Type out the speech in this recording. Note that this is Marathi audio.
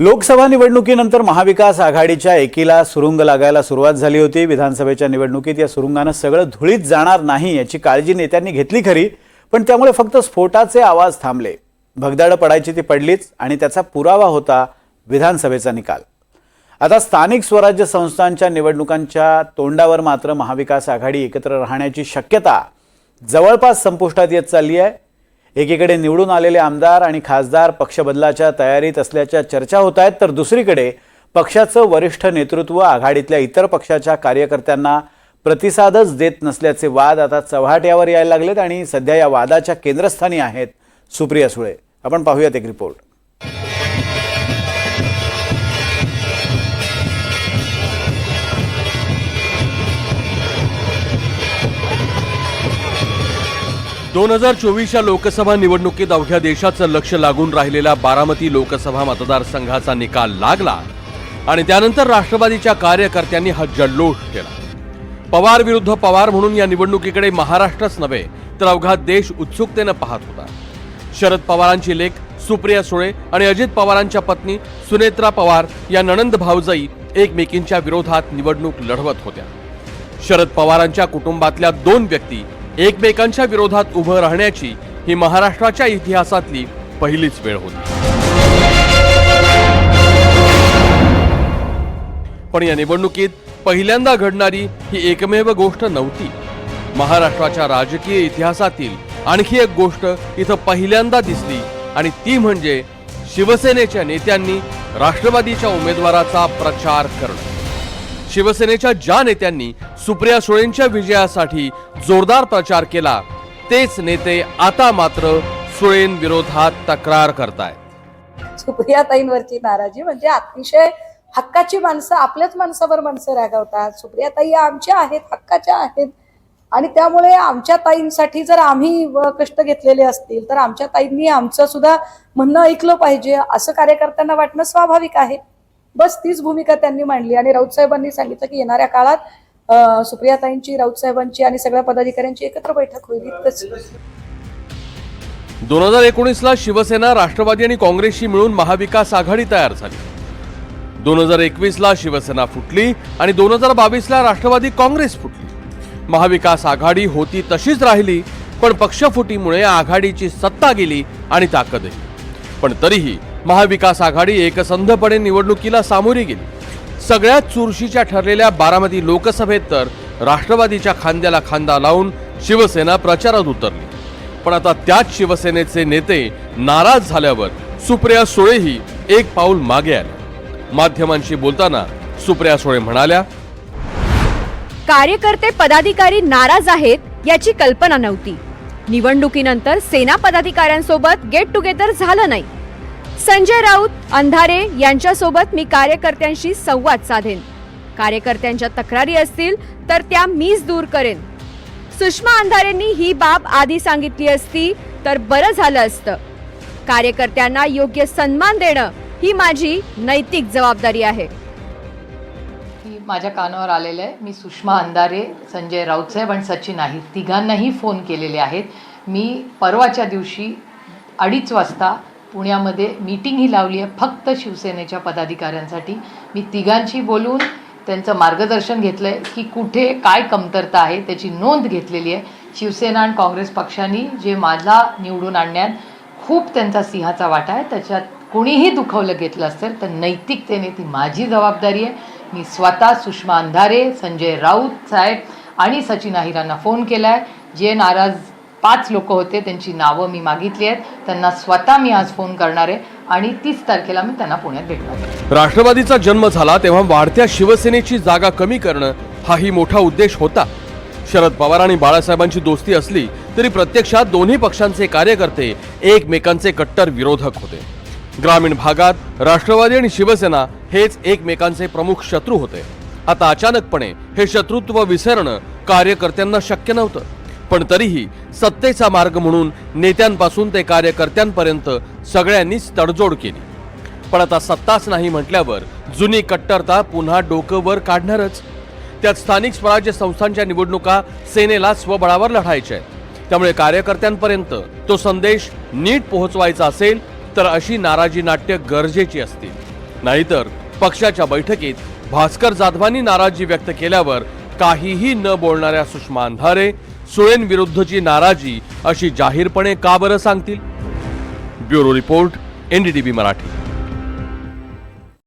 लोकसभा निवडणुकीनंतर महाविकास आघाडीच्या एकीला सुरुंग लागायला सुरुवात झाली होती. विधानसभेच्या निवडणुकीत या सुरुंगानं सगळं धुळीत जाणार नाही याची काळजी नेत्यांनी घेतली खरी पण त्यामुळे फक्त स्फोटाचे आवाज थांबले. भगदाडं पडायची ती पडलीच आणि त्याचा पुरावा होता विधानसभेचा निकाल. आता स्थानिक स्वराज्य संस्थांच्या निवडणुकांच्या तोंडावर मात्र महाविकास आघाडी एकत्र राहण्याची शक्यता जवळपास संपुष्टात येत चालली आहे. एकीकडे निवडून आलेले आमदार आणि खासदार पक्षबदलाच्या तयारीत असल्याच्या चर्चा होत आहेत तर दुसरीकडे पक्षाचं वरिष्ठ नेतृत्व आघाडीतल्या इतर पक्षाच्या कार्यकर्त्यांना प्रतिसादच देत नसल्याचे वाद आता चव्हाट यावर यायला लागलेत आणि सध्या या वादाच्या केंद्रस्थानी आहेत सुप्रिया सुळे. आपण पाहूयात एक रिपोर्ट दोन हजार चोवीसच्या लोकसभा निवडणुकीत अवघ्या देशाचं लक्ष लागून राहिलेला बारामती लोकसभा मतदारसंघाचा निकाल लागला आणि त्यानंतर राष्ट्रवादीच्या कार्यकर्त्यांनी हा जल्लोष केला. पवार विरुद्ध पवार म्हणून या निवडणुकीकडे महाराष्ट्रच नव्हे तर अवघा देश उत्सुकतेनं पाहत होता. शरद पवारांची लेख सुप्रिया सुळे आणि अजित पवारांच्या पत्नी सुनेत्रा पवार या नणंद भावजाई एकमेकींच्या विरोधात निवडणूक लढवत होत्या. शरद पवारांच्या कुटुंबातल्या दोन व्यक्ती एकमेकांच्या विरोधात उभं राहण्याची ही महाराष्ट्राच्या इतिहासातली पहिलीच वेळ होती. पण या निवडणुकीत पहिल्यांदा घडणारी ही एकमेव गोष्ट नव्हती. महाराष्ट्राच्या राजकीय इतिहासातील आणखी एक गोष्ट इथं पहिल्यांदा दिसली आणि ती म्हणजे शिवसेनेच्या नेत्यांनी राष्ट्रवादीच्या उमेदवाराचा प्रचार करणं. शिवसेनेच्या ज्या नेत्यांनी सुप्रिया सुळेंच्या विजयासाठी जोरदार प्रचार केला तेच नेते आता मात्र सुळेंविरोधात तक्रार करतायत. सुप्रियाताईंवरची नाराजी म्हणजे अतिशय हक्काची माणसं आपल्याच माणसावर माणसं रागवतात. सुप्रियाताई आमच्या आहेत हक्काच्या आहेत. आणि त्यामुळे आमच्या ताईंसाठी जर आम्ही कष्ट घेतलेले असतील तर आमच्या ताईंनी आमचं सुद्धा म्हणणं ऐकलं पाहिजे. असं कार्यकर्त्यांना वाटणं स्वाभाविक आहे. बस तीच भूमिका त्यांनी मांडली. आणि राऊत साहेबांनी सांगितलं की येणाऱ्या काळात सुप्रियाताईंची राऊत साहेबांची आणि सगळ्या पदाधिकाऱ्यांची एकत्र बैठक होईल इतकंच. दोन हजार एकोणीसला शिवसेना राष्ट्रवादी आणि काँग्रेसशी मिळून महाविकास आघाडी तयार झाली. दोन हजार एकवीसला शिवसेना फुटली आणि दोन हजार बावीसला राष्ट्रवादी काँग्रेस फुटली. महाविकास आघाडी होती तशीच राहिली पण पक्षफुटीमुळे आघाडीची सत्ता गेली आणि ताकदही पण तरीही महाविकास आघाडी एकसंधपणे निवडणुकीला सामोरी गेली. सगळ्यात चुरशीच्या ठरलेल्या बारामती लोकसभेत तर राष्ट्रवादीच्या खांद्याला खांदा लावून शिवसेना प्रचारात उतरली. पण आता त्याच शिवसेनेचे नेते नाराज झाल्यावर सुप्रिया सुळेही एक पाऊल मागे आले. माध्यमांशी बोलताना सुप्रिया सुळे म्हणाल्या कार्यकर्ते पदाधिकारी नाराज आहेत याची कल्पना नव्हती. निवडणुकीनंतर सेना पदाधिकाऱ्यांसोबत गेट टुगेदर झालं नाही. संजय राऊत अंधारे यांच्यासोबत मी कार्यकर्त्यांशी संवाद साधेन. कार्यकर्त्यांच्या तक्रारी असतील तर त्या मीच दूर करेन. सुषमा अंधारेंनी ही बाब आधी सांगितली असती तर बरं झालं असतं. कार्यकर्त्यांना योग्य सन्मान देणं ही माझी नैतिक जबाबदारी आहे. की माझ्या कानावर आलेलं आहे. मी सुषमा अंधारे संजय राऊतसाहेब आणि सचिन आहे. तिघांनाही फोन केलेले आहेत. मी परवाच्या दिवशी अडीच वाजता पुण्यामध्ये मीटिंगही लावली आहे. फक्त शिवसेनेच्या पदाधिकाऱ्यांसाठी. मी तिघांशी बोलून त्यांचं मार्गदर्शन घेतलं आहे की कुठे काय कमतरता आहे त्याची नोंद घेतलेली आहे. शिवसेना आणि काँग्रेस पक्षांनी जे माझा निवडून आणण्यात खूप त्यांचा सिंहाचा वाटा आहे. त्याच्यात कुणीही दुखवलं घेतलं असेल तर नैतिकतेने ती माझी जबाबदारी आहे. मी स्वतः सुषमा अंधारे संजय राऊत साहेब आणि सचिन अहिरांना फोन केला आहे जे नाराज पाच लोक होते त्यांची नावं मी मागितली आहेत. त्यांना स्वतः मी आज फोन करणार आहे आणि तीस तारखेला मी त्यांना पुण्यात भेटणार राष्ट्रवादीचा जन्म झाला तेव्हा वाढत्या शिवसेनेची जागा कमी करणं हाही मोठा उद्देश होता. शरद पवार आणि बाळासाहेबांची दोस्ती असली तरी प्रत्यक्षात दोन्ही पक्षांचे कार्यकर्ते एकमेकांचे कट्टर विरोधक होते. ग्रामीण भागात राष्ट्रवादी आणि शिवसेना हेच एकमेकांचे प्रमुख शत्रू होते. आता अचानकपणे हे शत्रुत्व विसरणं कार्यकर्त्यांना शक्य नव्हतं. पण तरीही सत्तेचा मार्ग म्हणून नेत्यांपासून ते कार्यकर्त्यांपर्यंत सगळ्यांनीच तडजोड केली. पण आता सत्ताच नाही म्हटल्यावर जुनी कट्टरता पुन्हा डोकं वर काढणारच. त्यात स्थानिक स्वराज्य संस्थांच्या निवडणुका सेनेला स्वबळावर लढायच्या आहेत. त्यामुळे कार्यकर्त्यांपर्यंत तो संदेश नीट पोहोचवायचा असेल तर अशी नाराजी नाट्य गरजेची असतील. नाहीतर पक्षाच्या बैठकीत भास्कर जाधवांनी नाराजी व्यक्त केल्यावर काहीही न बोलणाऱ्या सुषमा अंधारे सुळेंविरुद्धची नाराजी अशी जाहीरपणे का बरं सांगतील? Bureau report NDTV Marathi.